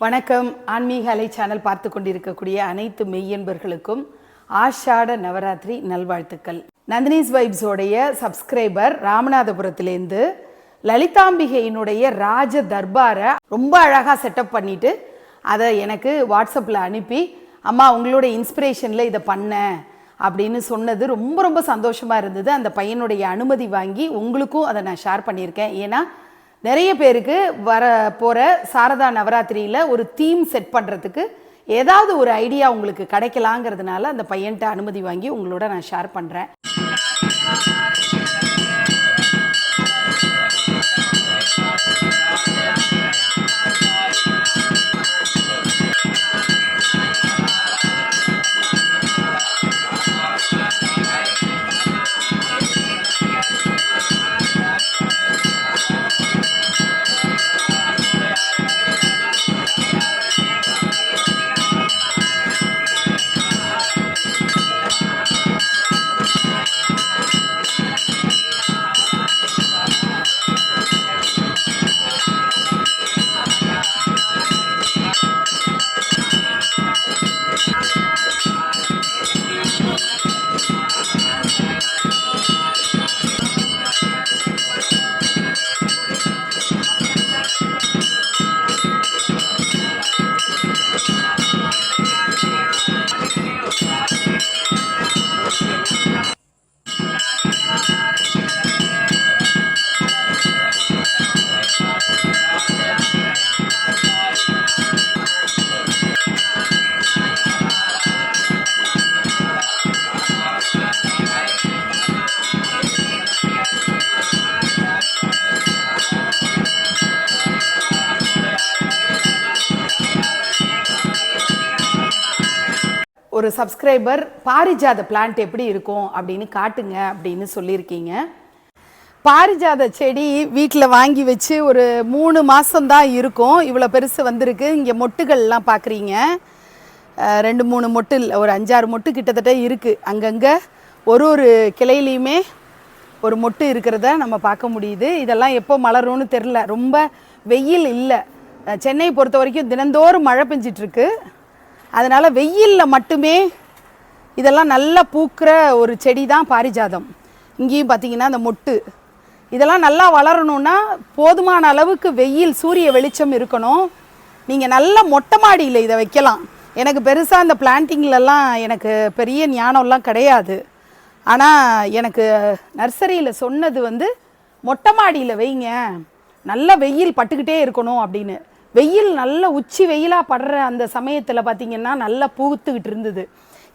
வணக்கம். ஆன்மீக அலை சேனல் பார்த்து கொண்டிருக்கக்கூடிய அனைத்து மெய்யன்பர்களுக்கும் ஆஷாட நவராத்திரி நல்வாழ்த்துக்கள். நந்தினிஸ் வைப்ஸோடைய சப்ஸ்கிரைபர் ராமநாதபுரத்திலேருந்து லலிதாம்பிகையினுடைய ராஜ தர்பாரை ரொம்ப அழகாக செட்டப் பண்ணிட்டு அதை எனக்கு வாட்ஸ்அப்பில் அனுப்பி அம்மா உங்களோட இன்ஸ்பிரேஷனில் இதை பண்ணேன் அப்படின்னு சொன்னது ரொம்ப ரொம்ப சந்தோஷமாக இருந்தது. அந்த பையனுடைய அனுமதி வாங்கி உங்களுக்கும் அதை நான் ஷேர் பண்ணியிருக்கேன். ஏன்னா நிறைய பேருக்கு வர போகிற சாரதா நவராத்திரியில் ஒரு தீம் செட் பண்ணுறதுக்கு ஏதாவது ஒரு ஐடியா உங்களுக்கு கிடைக்கலாங்கிறதுனால அந்த பையன்கிட்ட அனுமதி வாங்கி உங்களோட நான் ஷேர் பண்ணுறேன் ஒரு சப்ஸ்கிரைபர் பாரிஜாத பிளான்ட் எப்படி இருக்கும் அப்படின்னு காட்டுங்க அப்படின்னு சொல்லியிருக்கீங்க. பாரிஜாத செடி வீட்டில் வாங்கி வச்சு ஒரு மூணு மாதம்தான் இருக்கும். இவ்வளோ பெருசு வந்திருக்கு. இங்கே மொட்டுகள்லாம் பார்க்குறீங்க ரெண்டு மூணு மொட்டு இல்லை ஒரு அஞ்சாறு மொட்டு கிட்டத்தட்ட இருக்குது அங்கங்கே ஒரு ஒரு கிளையிலையுமே ஒரு மொட்டு இருக்கிறத நம்ம பார்க்க முடியுது. இதெல்லாம் எப்போ மலரும்னு தெரில ரொம்ப வெயில் இல்லை. சென்னை சென்னையை பொறுத்த வரைக்கும் தினந்தோறும் மழை பெஞ்சிட்ருக்கு அதனால் வெயிலில் மட்டுமே இதெல்லாம் நல்லா பூக்கிற ஒரு செடி தான் பாரிஜாதம். இங்கேயும் பார்த்தீங்கன்னா அந்த மொட்டு. இதெல்லாம் நல்லா வளரணும்னா போதுமான அளவுக்கு வெயில் சூரிய வெளிச்சம் இருக்கணும். நீங்கள் நல்ல மொட்டை மாடியில் இதை வைக்கலாம். எனக்கு பெருசாக இந்த பிளான்டிங்லலாம் எனக்கு பெரிய ஞானம்லாம் கிடையாது. ஆனால் எனக்கு நர்சரியில் சொன்னது வந்து மொட்டை மாடியில் வைங்க. நல்ல வெயில் பட்டுக்கிட்டே இருக்கணும் அப்படின்னு. வெயில் நல்ல உச்சி வெயிலாக படுற அந்த சமயத்தில் பார்த்தீங்கன்னா நல்லா பூத்துக்கிட்டு இருந்தது.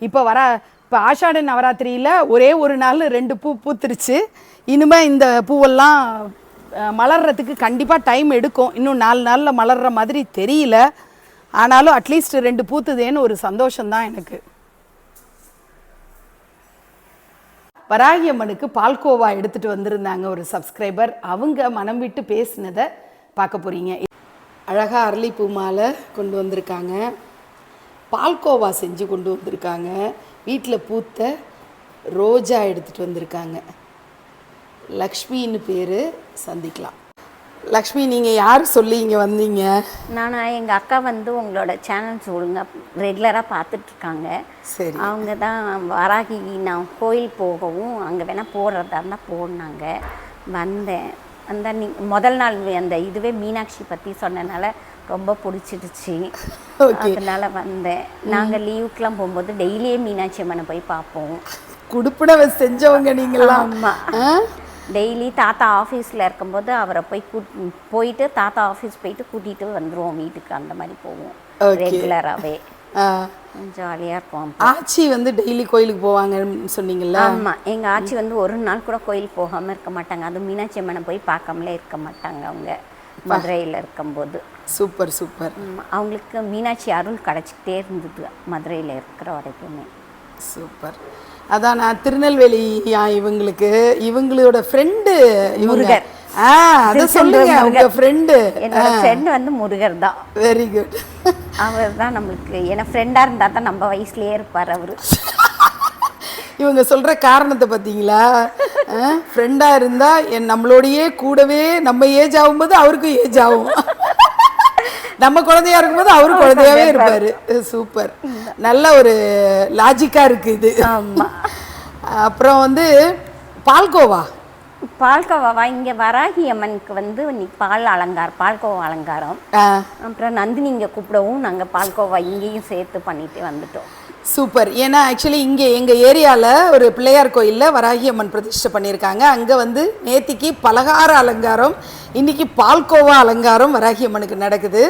இப்போ வர இப்போ ஆஷாட நவராத்திரியில் ஒரே ஒரு நாள் ரெண்டு பூ பூத்துருச்சு. இனிமேல் இந்த பூவெல்லாம் மலர்றதுக்கு கண்டிப்பாக டைம் எடுக்கும். இன்னும் நாலு நாளில் மலர்ற மாதிரி தெரியல. ஆனாலும் அட்லீஸ்ட் ரெண்டு பூத்துதேன்னு ஒரு சந்தோஷம்தான் எனக்கு. வராகியம்மனுக்கு பால்கோவா எடுத்துகிட்டு வந்திருந்தாங்க ஒரு சப்ஸ்கிரைபர் அவங்க மனம் விட்டு பேசினதை பார்க்க போகிறீங்க அழகா அரளிப்பூ மாலை கொண்டு வந்திருக்காங்க. பால்கோவா செஞ்சு கொண்டு வந்திருக்காங்க. வீட்டில் பூத்த ரோஜா எடுத்துட்டு வந்திருக்காங்க. லக்ஷ்மின்னு பேர் சந்திக்கலாம். லக்ஷ்மி நீங்கள் யார் சொல்லி இங்கே வந்தீங்க? நான் எங்கள் அக்கா வந்து உங்களோட சேனல்ஸ் ஒழுங்காக ரெகுலராக பார்த்துட்ருக்காங்க சரி. அவங்க தான் வராகி நான் கோயில் போகவும் அங்கே வேணால் போடுறதா இருந்தால் போடினாங்க வந்தேன். அந்த நீ முதல் நாள் அந்த இதுவே மீனாட்சி பற்றி சொன்னனால ரொம்ப பிடிச்சிடுச்சு. அதனால வந்தேன். நாங்கள் லீவுக்கெலாம் போகும்போது டெய்லியே மீனாட்சி அம்மனை போய் பார்ப்போம். குடுப்பினவை செஞ்சவங்க நீங்களாம் ஆமாம் டெய்லி தாத்தா ஆஃபீஸில் இருக்கும்போது அவரை போய் கூட் போயிட்டு தாத்தா ஆஃபீஸ் போயிட்டு கூட்டிகிட்டு வந்துடுவோம் வீட்டுக்கு. அந்த மாதிரி போவோம். ரெகுலராகவே ஜாலியாக இருக்கும் ஆச்சி வந்து டெய்லி கோயிலுக்கு போவாங்கன்னு சொன்னீங்கல்ல? ஆமாம் எங்கள் ஆச்சி வந்து ஒரு நாள் கூட கோயில் போகாமல் இருக்க மாட்டாங்க. அதுவும் மீனாட்சி அம்மனை போய் பார்க்காமலே இருக்க மாட்டாங்க அவங்க. மதுரையில் இருக்கும்போது. Super super. அவங்களுக்கு மீனாட்சி அருள் கிடச்சிக்கிட்டே இருந்தது. மதுரையில் இருக்கிற வரைக்குமே. சூப்பர். அதான் நான் திருநெல்வேலி இவங்களுக்கு இவங்களோட ஃப்ரெண்டு முருகர். அதை சொல்லுங்க உங்க ஃப்ரெண்டு என்னோட ஃப்ரெண்டு வந்து முருகர் தான். வெரி குட் அவர் தான் நம்மளுக்கு ஏன்னா ஃப்ரெண்டாக இருந்தால் தான் நம்ம வயசுலயே இருப்பார் அவர். இவங்க சொல்ற காரணத்தை பார்த்தீங்களா ஃப்ரெண்டா இருந்தா என் நம்மளோடயே கூடவே நம்ம ஏஜ் ஆகும்போது அவருக்கும் ஏஜ் ஆகும். நம்ம குழந்தையா இருக்கும்போது அவரு குழந்தையாவே இருப்பாரு. சூப்பர். நல்ல ஒரு லாஜிக்கா இருக்கு இது. ஆமா. அப்புறம் வந்து பால்கோவா? பால்கோவாவா? இங்க வராகி அம்மனுக்கு வந்து இன்னைக்கு பால் அலங்காரம் பால்கோவா அலங்காரம். அப்புறம் நந்தினி இங்க கூப்பிடவும் நாங்க பால்கோவா இங்கேயும் சேர்த்து பண்ணிட்டு வந்துட்டோம். சூப்பர். ஏன்னா ஆக்சுவலி இங்கே எங்கள் ஏரியாவில் ஒரு பிள்ளையார் கோயிலில் வராகி அம்மன் பிரதிஷ்டை பண்ணியிருக்காங்க. அங்கே வந்து நேத்திக்கு பலகார அலங்காரம் இன்னைக்கு பால்கோவா அலங்காரம் வராகி அம்மனுக்கு நடக்குது.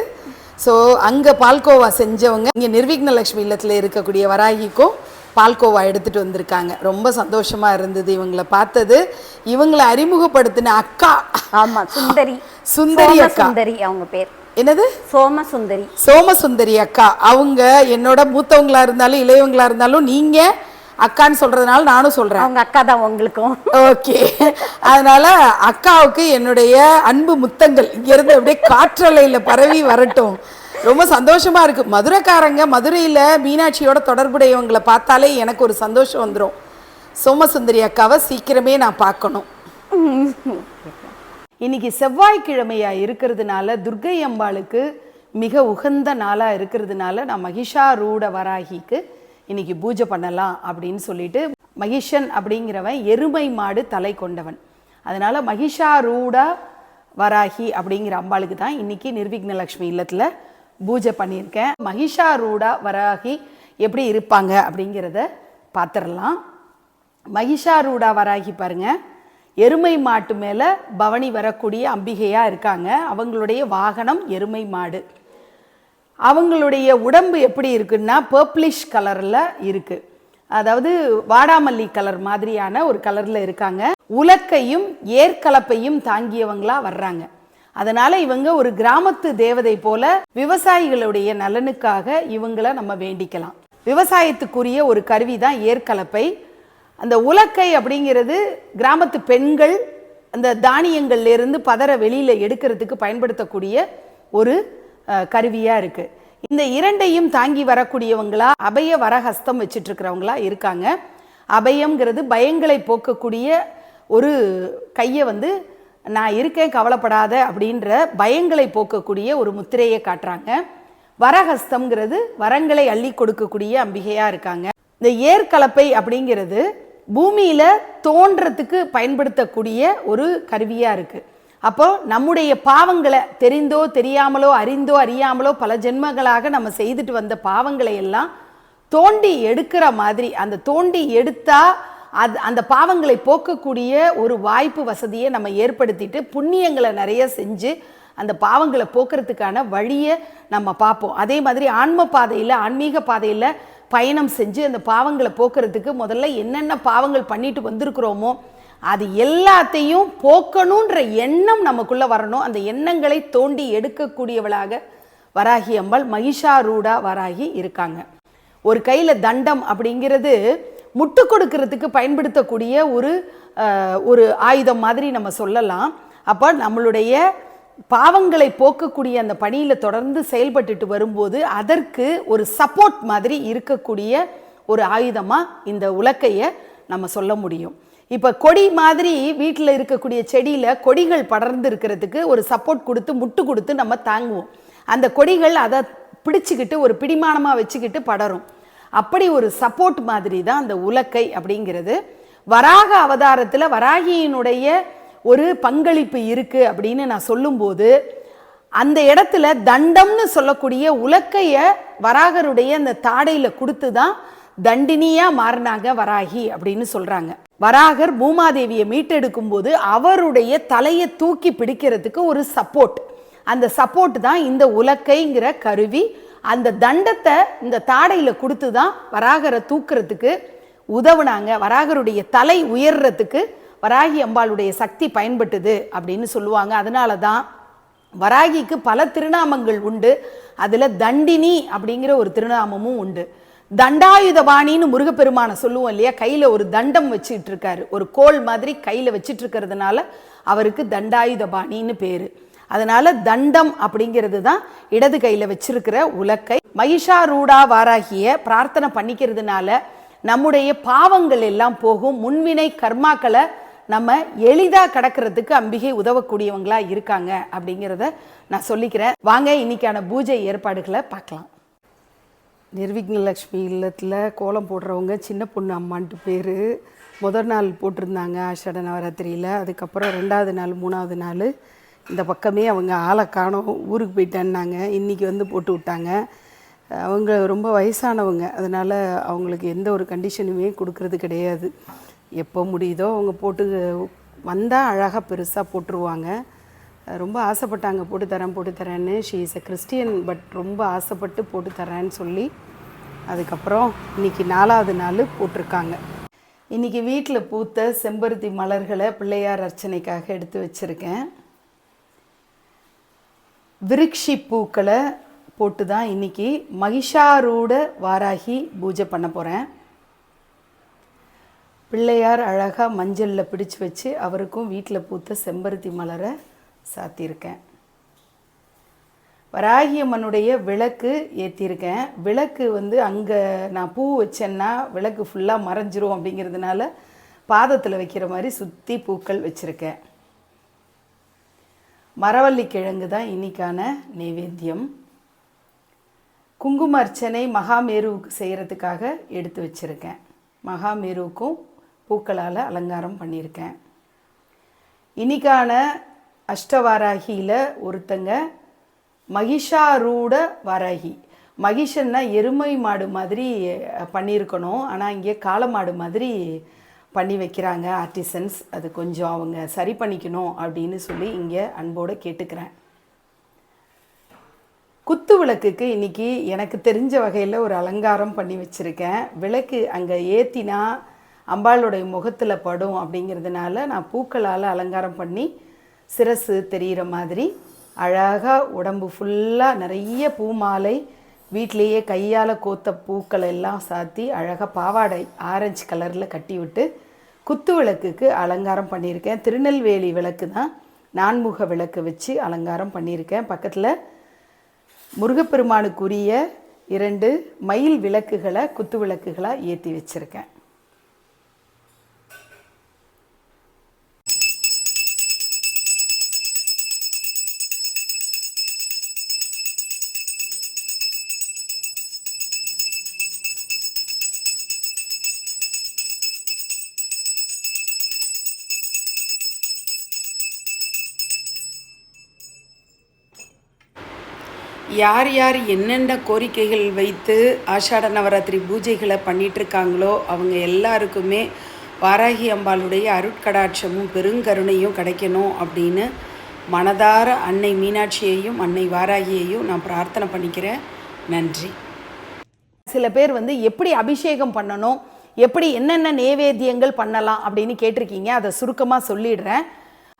ஸோ அங்கே பால்கோவா செஞ்சவங்க இங்கே நிர்விக்ன லட்சுமி இல்லத்தில் இருக்கக்கூடிய வராகிக்கும் பால்கோவா எடுத்துகிட்டு வந்திருக்காங்க. ரொம்ப சந்தோஷமாக இருந்தது இவங்கள பார்த்தது. இவங்களை அறிமுகப்படுத்தின அக்கா. ஆமா சுந்தரி. சுந்தரி அக்கா. சுந்தரி அவங்க பேர். என்னது? சோம சுந்தரி சோமசுந்தரி அக்கா. அவங்க என்னோட மூத்தவங்களா இருந்தாலும் இளையவங்களா இருந்தாலும் நீங்க அக்கான்னு சொல்றதுனால நானும் சொல்றேன். அவங்க அக்கா தான் உங்களுக்கும். ஓகே. அதனால அக்காவுக்கு என்னுடைய அன்பு முத்தங்கள். இங்க இருந்து அப்படியே காற்றலையில பரவி வரட்டும். ரொம்ப சந்தோஷமாக இருக்குது மதுரைக்காரங்க மதுரையில் மீனாட்சியோட தொடர்புடையவங்களை பார்த்தாலே எனக்கு ஒரு சந்தோஷம் வந்துடும் சோமசுந்தரி அக்காவை சீக்கிரமே நான் பார்க்கணும். இன்னைக்கு செவ்வாய்க்கிழமையாக இருக்கிறதுனால துர்க்கை அம்பாளுக்கு மிக உகந்த நாளாக இருக்கிறதுனால நான் மகிஷா ரூட வராகிக்கு இன்னைக்கு பூஜை பண்ணலாம் அப்படின்னு சொல்லிட்டு மகிஷன் அப்படிங்கிறவன் எருமை மாடு தலை கொண்டவன். அதனால் மகிஷா ரூட வராகி அப்படிங்கிற அம்பாளுக்கு தான் இன்றைக்கி நிர்விக்னலக்ஷ்மி இல்லத்தில் பூஜை பண்ணியிருக்கேன். மகிஷா ரூடா வராகி எப்படி இருப்பாங்க அப்படிங்கிறத பார்த்துடலாம். மகிஷாரூடா வராகி பாருங்கள் எருமை மாட்டு மேலே பவனி வரக்கூடிய அம்பிகையாக இருக்காங்க. அவங்களுடைய வாகனம் எருமை மாடு. அவங்களுடைய உடம்பு எப்படி இருக்குன்னா பர்ப்ளிஷ் கலரில் இருக்குது அதாவது வாடாமல்லி கலர் மாதிரியான ஒரு கலரில் இருக்காங்க. உலக்கையும் ஏற்கலப்பையும் தாங்கியவங்களாக வர்றாங்க. அதனால இவங்க ஒரு கிராமத்து தேவதை போல விவசாயிகளுடைய நலனுக்காக இவங்களை நம்ம வேண்டிக்கலாம். விவசாயத்துக்குரிய ஒரு கருவி தான் ஏற்கலப்பை. அந்த உலக்கை அப்படிங்கிறது கிராமத்து பெண்கள் அந்த தானியங்கள்லேருந்து பதற வெளியில் எடுக்கிறதுக்கு பயன்படுத்தக்கூடிய ஒரு கருவியாக இருக்குது இருக்கு. இந்த இரண்டையும் தாங்கி வரக்கூடியவங்களா அபய வரஹஸ்தம் வச்சிட்டு இருக்கிறவங்களா இருக்காங்க. அபயம்ங்கிறது பயங்களை போக்கக்கூடிய ஒரு கையை வந்து நான் இருக்கேன் கவலைப்படாத அப்படின்ற பயங்களை போக்கக்கூடிய ஒரு முத்திரையை காட்டுறாங்க. வரஹஸ்தம்ங்கிறது வரங்களை அள்ளி கொடுக்கக்கூடிய அம்பிகையாக இருக்காங்க. இந்த ஏர்கலப்பை அப்படிங்கிறது பூமியில் தோன்றத்துக்கு பயன்படுத்தக்கூடிய ஒரு கருவியாக இருக்குது அப்போ நம்முடைய பாவங்களை தெரிந்தோ தெரியாமலோ அறிந்தோ அறியாமலோ பல ஜென்மங்களாக நம்ம செய்துட்டு வந்த பாவங்களை எல்லாம் தோண்டி எடுக்கிற மாதிரி அந்த தோண்டி எடுத்தால் அது அந்த பாவங்களை போக்கக்கூடிய ஒரு வாய்ப்பு வசதியை நம்ம ஏற்படுத்திட்டு புண்ணியங்களை நிறைய செஞ்சு அந்த பாவங்களை போக்குறதுக்கான வழியை நம்ம பார்ப்போம். அதே மாதிரி ஆன்ம பாதையில் ஆன்மீக பாதையில் பயணம் செஞ்சு அந்த பாவங்களை போக்குறதுக்கு முதல்ல என்னென்ன பாவங்கள் பண்ணிட்டு வந்திருக்கிறோமோ அது எல்லாத்தையும் போக்கணுன்ற எண்ணம் நமக்குள்ளே வரணும். அந்த எண்ணங்களை தோண்டி எடுக்கக்கூடியவளாக வராகி அம்பாள் மகிஷாரூடா வராகி இருக்காங்க. ஒரு கையில் தண்டம் அப்படிங்கிறது முட்டு கொடுக்கறதுக்கு பயன்படுத்தக்கூடிய ஒரு ஒரு ஆயுதம் மாதிரி நம்ம சொல்லலாம். அப்போ நம்மளுடைய பாவங்களை போக்கக்கூடிய அந்த பணியில் தொடர்ந்து செயல்பட்டுட்டு வரும்போது அதற்கு ஒரு சப்போர்ட் மாதிரி இருக்கக்கூடிய ஒரு ஆயுதமாக இந்த உலக்கையை நம்ம சொல்ல முடியும். இப்போ கொடி மாதிரி வீட்டில் இருக்கக்கூடிய செடியில் கொடிகள் படர்ந்து இருக்கிறதுக்கு ஒரு சப்போர்ட் கொடுத்து முட்டு கொடுத்து நம்ம தாங்குவோம். அந்த கொடிகள் அதை பிடிச்சிக்கிட்டு ஒரு பிடிமானமாக வச்சுக்கிட்டு படரும். அப்படி ஒரு சப்போர்ட் மாதிரி தான் அந்த உலக்கை அப்படிங்கிறது. வராக அவதாரத்தில் வராகியினுடைய ஒரு பங்களிப்பு இருக்குது அப்படின்னு நான் சொல்லும்போது அந்த இடத்துல தண்டம்னு சொல்லக்கூடிய உலக்கையை வராகருடைய அந்த தாடையில் கொடுத்து தான் தண்டினியாக மாறினாங்க வராகி அப்படின்னு சொல்கிறாங்க வராகர் பூமாதேவியை மீட்டெடுக்கும் போது அவருடைய தலையை தூக்கி பிடிக்கிறதுக்கு ஒரு சப்போர்ட் அந்த சப்போர்ட் தான் இந்த உலக்கைங்கிற கருவி அந்த தண்டத்தை இந்த தாடையில் கொடுத்து தான் வராகரை தூக்குறதுக்கு உதவுனாங்க. வராகருடைய தலை உயர்றதுக்கு வராகி அம்பாளுடைய சக்தி பயன்பட்டுது அப்படின்னு சொல்லுவாங்க. அதனால தான் வராகிக்கு பல திருநாமங்கள் உண்டு. அதில் தண்டினி அப்படிங்கிற ஒரு திருநாமமும் உண்டு. தண்டாயுதபாணின்னு முருகப்பெருமானை சொல்லுவோம் இல்லையா? கையில் ஒரு தண்டம் வச்சுட்டு இருக்காரு. ஒரு கோல் மாதிரி கையில் வச்சிட்டு இருக்கிறதுனால அவருக்கு தண்டாயுதபாணின்னு பேரு. அதனால தண்டம் அப்படிங்கிறது தான் இடது கையில் வச்சிருக்கிற உலக்கை. மகிஷாரூடா வாராகிய பிரார்த்தனை பண்ணிக்கிறதுனால நம்முடைய பாவங்கள் எல்லாம் போகும். முன்வினை கர்மாக்களை நம்ம எளிதாக கடக்கிறதுக்கு அம்பிகை உதவக்கூடியவங்களா இருக்காங்க அப்படிங்கிறத நான் சொல்லிக்கிறேன். வாங்க இன்னைக்கான பூஜை ஏற்பாடுகளை பார்க்கலாம். நிர்விக்னலக்ஷ்மி இல்லத்தில் கோலம் போடுறவங்க சின்ன பொண்ணு அம்மான்ட்டு பேர். முதல் நாள் போட்டிருந்தாங்க ஆஷாட நவராத்திரியில். அதுக்கப்புறம் ரெண்டாவது நாள் மூணாவது நாள் இந்த பக்கமே அவங்க ஆளை காணும் ஊருக்கு போயிட்டேன்னாங்க இன்றைக்கி வந்து போட்டு விட்டாங்க. அவங்க ரொம்ப வயசானவங்க அதனால் அவங்களுக்கு எந்த ஒரு கண்டிஷனுமே கொடுக்கறது கிடையாது. எப்போ முடியுதோ அவங்க போட்டு வந்தால் அழகாக பெருசாக போட்டுருவாங்க. ரொம்ப ஆசைப்பட்டாங்க போட்டு தரேன் போட்டு தரேன்னு. She is a Christian but ரொம்ப ஆசைப்பட்டு போட்டு தரேன்னு சொல்லி அதுக்கப்புறம் இன்னைக்கு நாலாவது நாள் போட்டிருக்காங்க. இன்னைக்கு வீட்டில் பூத்த செம்பருத்தி மலர்களை பிள்ளையார் அர்ச்சனைக்காக எடுத்து வச்சுருக்கேன். விருட்சி பூக்களை போட்டு தான் இன்னைக்கு மகிஷாரூட வாராகி பூஜை பண்ண போகிறேன் பிள்ளையார் அழகாக மஞ்சளில் பிடிச்சு வச்சு அவருக்கும் வீட்டில் பூத்த செம்பருத்தி மலரை சாத்தியிருக்கேன். வராகியம்மனுடைய விளக்கு ஏற்றிருக்கேன் விளக்கு வந்து அங்கே நான் பூ வச்சேன்னா விளக்கு ஃபுல்லாக மறைஞ்சிரும் அப்படிங்கிறதுனால பாதத்தில் வைக்கிற மாதிரி சுற்றி பூக்கள் வச்சுருக்கேன். மரவள்ளி கிழங்கு தான் இன்னைக்கான நைவேத்தியம். குங்கும அர்ச்சனை மகாமேருவுக்கு செய்கிறதுக்காக எடுத்து வச்சுருக்கேன். மகாமேருவுக்கும் பூக்களால் அலங்காரம் பண்ணியிருக்கேன் இன்னைக்கான அஷ்டவாராகியில் ஒருத்தங்க மகிஷாரூட வாராகி. மகிஷன்னா எருமை மாடு மாதிரி பண்ணியிருக்கணும் ஆனால் இங்கே காளை மாடு மாதிரி பண்ணி வைக்கிறாங்க ஆர்டிசன்ஸ் அது கொஞ்சம் அவங்க சரி பண்ணிக்கணும் அப்படின்னு சொல்லி இங்கே அன்போடு கேட்டுக்கிறேன். குத்து விளக்குக்கு இன்றைக்கி எனக்கு தெரிஞ்ச வகையில் ஒரு அலங்காரம் பண்ணி வச்சுருக்கேன். விளக்கு அங்கே ஏற்றினா அம்பாளுடைய முகத்தில் படும் அப்படிங்கிறதுனால நான் பூக்களால் அலங்காரம் பண்ணி சிரசு தெரிகிற மாதிரி அழகாக உடம்பு ஃபுல்லாக நிறைய பூ மாலை வீட்டிலேயே கையால் கோத்த பூக்கள் எல்லாம் சாத்தி அழகாக பாவாடை ஆரஞ்சு கலரில் கட்டி விட்டு குத்து விளக்குக்கு அலங்காரம் பண்ணியிருக்கேன். திருநெல்வேலி விளக்கு தான். நான்முக விளக்கு வச்சு அலங்காரம் பண்ணியிருக்கேன். பக்கத்தில் முருகப்பெருமானுக்குரிய இரண்டு மயில் விளக்குகளை குத்து விளக்குகளாக ஏற்றி வச்சுருக்கேன். யார் யார் என்னென்ன கோரிக்கைகள் வைத்து ஆஷாட நவராத்திரி பூஜைகளை பண்ணிகிட்ருக்காங்களோ அவங்க எல்லாருக்குமே வாராகி அம்பாளுடைய அருட்கடாட்சமும் பெருங்கருணையும் கிடைக்கணும் அப்படின்னு மனதார அன்னை மீனாட்சியையும் அன்னை வாராகியையும் நான் பிரார்த்தனை பண்ணிக்கிறேன். நன்றி. சில பேர் வந்து எப்படி அபிஷேகம் பண்ணணும் எப்படி என்னென்ன நேவேத்தியங்கள் பண்ணலாம் அப்படின்னு கேட்டிருக்கீங்க. அதை சுருக்கமாக சொல்லிடுறேன்.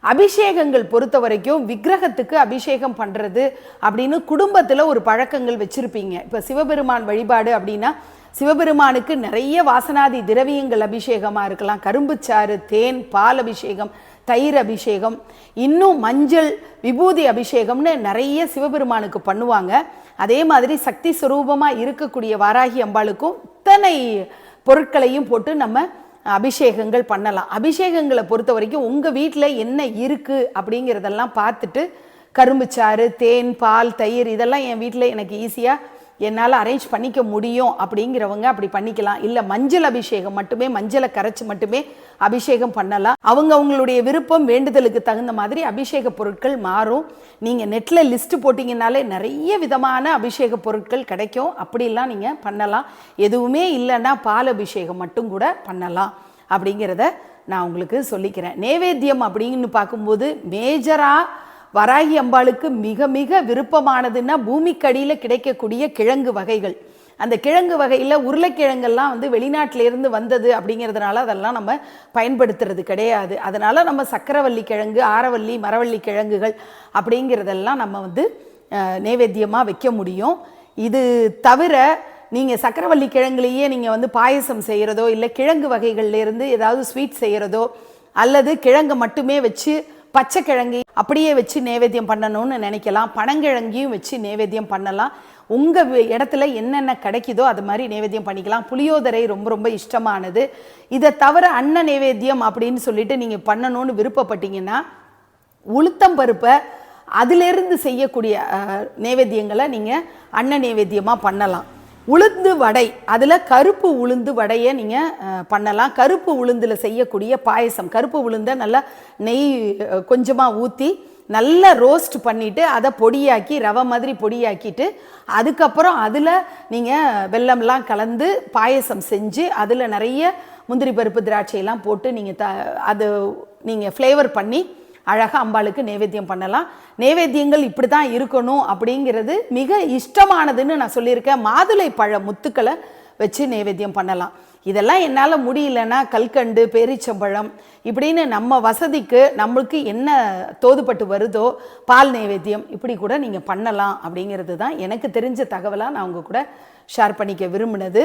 அபிஷேகங்கள் பொறுத்த வரைக்கும் விக்கிரகத்துக்கு அபிஷேகம் பண்ணுறது அப்படின்னு குடும்பத்தில் ஒரு பழக்கங்கள் வச்சுருப்பீங்க. இப்போ சிவபெருமான் வழிபாடு அப்படின்னா சிவபெருமானுக்கு நிறைய வாசனாதி திரவியங்கள் அபிஷேகமாக இருக்கலாம். கரும்புச்சாறு தேன் பால் அபிஷேகம் தயிர் அபிஷேகம் இன்னும் மஞ்சள் விபூதி அபிஷேகம்னு நிறைய சிவபெருமானுக்கு பண்ணுவாங்க. அதே மாதிரி சக்தி சுரூபமாக இருக்கக்கூடிய வாராகி அம்பாளுக்கும் இத்தனை பொருட்களையும் போட்டு நம்ம அபிஷேகங்கள் பண்ணலாம். அபிஷேகங்களை பொறுத்த வரைக்கும் உங்கள் வீட்டில் என்ன இருக்குது அப்படிங்கிறதெல்லாம் பார்த்துட்டு கரும்புச்சாறு தேன் பால் தயிர் இதெல்லாம் என் வீட்டில் எனக்கு ஈஸியாக என்னால் அரேஞ்ச் பண்ணிக்க முடியும் அப்படிங்கிறவங்க அப்படி பண்ணிக்கலாம். இல்லை மஞ்சள் அபிஷேகம் மட்டுமே மஞ்சளை கரைச்சி மட்டுமே அபிஷேகம் பண்ணலாம். அவங்க அவங்களுடைய விருப்பம் வேண்டுதலுக்கு தகுந்த மாதிரி அபிஷேக பொருட்கள் மாறும். நீங்கள் நெட்டில் லிஸ்ட்டு போட்டிங்கனாலே நிறைய விதமான அபிஷேக பொருட்கள் கிடைக்கும். அப்படிலாம் நீங்கள் பண்ணலாம். எதுவுமே இல்லைன்னா பால் அபிஷேகம் மட்டும் கூட பண்ணலாம். அப்படிங்கிறத நான் உங்களுக்கு சொல்லிக்கிறேன். நேவேத்தியம் அப்படின்னு பார்க்கும்போது மேஜராக வராகி அம்பாளுக்கு மிக மிக விருப்பமானதுன்னா பூமிக்கடியில் கிடைக்கக்கூடிய கிழங்கு வகைகள். அந்த கிழங்கு வகையில் உருளைக்கிழங்கெல்லாம் வந்து வெளிநாட்டிலேருந்து வந்தது அப்படிங்கிறதுனால அதெல்லாம் நம்ம பயன்படுத்துறது கிடையாது. அதனால் நம்ம சக்கரவள்ளி கிழங்கு ஆரவள்ளி மரவள்ளி கிழங்குகள் அப்படிங்கிறதெல்லாம் நம்ம வந்து நைவேத்தியமாக வைக்க முடியும். இது தவிர நீங்கள் சக்கரவள்ளி கிழங்குலேயே நீங்கள் வந்து பாயசம் செய்கிறதோ இல்லை கிழங்கு வகைகள்லேருந்து ஏதாவது ஸ்வீட் செய்கிறதோ அல்லது கிழங்கு மட்டுமே வச்சு பச்சைக்கிழங்கு அப்படியே வச்சு நேவேத்தியம் பண்ணணும்னு நினைக்கலாம். பனங்கிழங்கையும் வச்சு நேவேத்தியம் பண்ணலாம். உங்கள் இடத்துல என்னென்ன கிடைக்குதோ அது மாதிரி நேவேத்தியம் பண்ணிக்கலாம். புளியோதரை ரொம்ப ரொம்ப இஷ்டமானது. இதை தவிர அன்ன நைவேத்தியம் அப்படின்னு சொல்லிட்டு நீங்கள் பண்ணணும்னு விருப்பப்பட்டீங்கன்னா உளுத்தம் பருப்பை அதிலிருந்து செய்யக்கூடிய நேவேத்தியங்களை நீங்கள் அன்ன நேவேத்தியமாக பண்ணலாம். உளுந்து வடை. அதில் கருப்பு உளுந்து வடையை நீங்கள் பண்ணலாம். கருப்பு உளுந்தில் செய்யக்கூடிய பாயசம். கருப்பு உளுந்தை நல்லா நெய் கொஞ்சமாக ஊற்றி நல்லா ரோஸ்ட் பண்ணிவிட்டு அதை பொடியாக்கி ரவை மாதிரி பொடியாக்கிட்டு அதுக்கப்புறம் அதில் நீங்கள் வெல்லம்லாம் கலந்து பாயசம் செஞ்சு அதில் நிறைய முந்திரி பருப்பு திராட்சையெல்லாம் போட்டு நீங்கள் த அது நீங்கள் ஃப்ளேவர் பண்ணி அழகாக அம்பாளுக்கு நைவேத்தியம் பண்ணலாம். நைவேத்தியங்கள் இப்படி தான் இருக்கணும் அப்படிங்கிறது மிக இஷ்டமானதுன்னு நான் சொல்லியிருக்கேன். மாதுளை பழ முத்துக்களை வச்சு நைவேத்தியம் பண்ணலாம். இதெல்லாம் என்னால் முடியலன்னா கல்கண்டு பேரிச்சம்பழம் இப்படின்னு நம்ம வசதிக்கு நம்மளுக்கு என்ன தோதுப்பட்டு வருதோ பால் நைவேத்தியம் இப்படி கூட நீங்கள் பண்ணலாம் அப்படிங்கிறது தான் எனக்கு தெரிஞ்ச தகவலாக நான் உங்கள் கூட ஷேர் பண்ணிக்க விரும்பினது.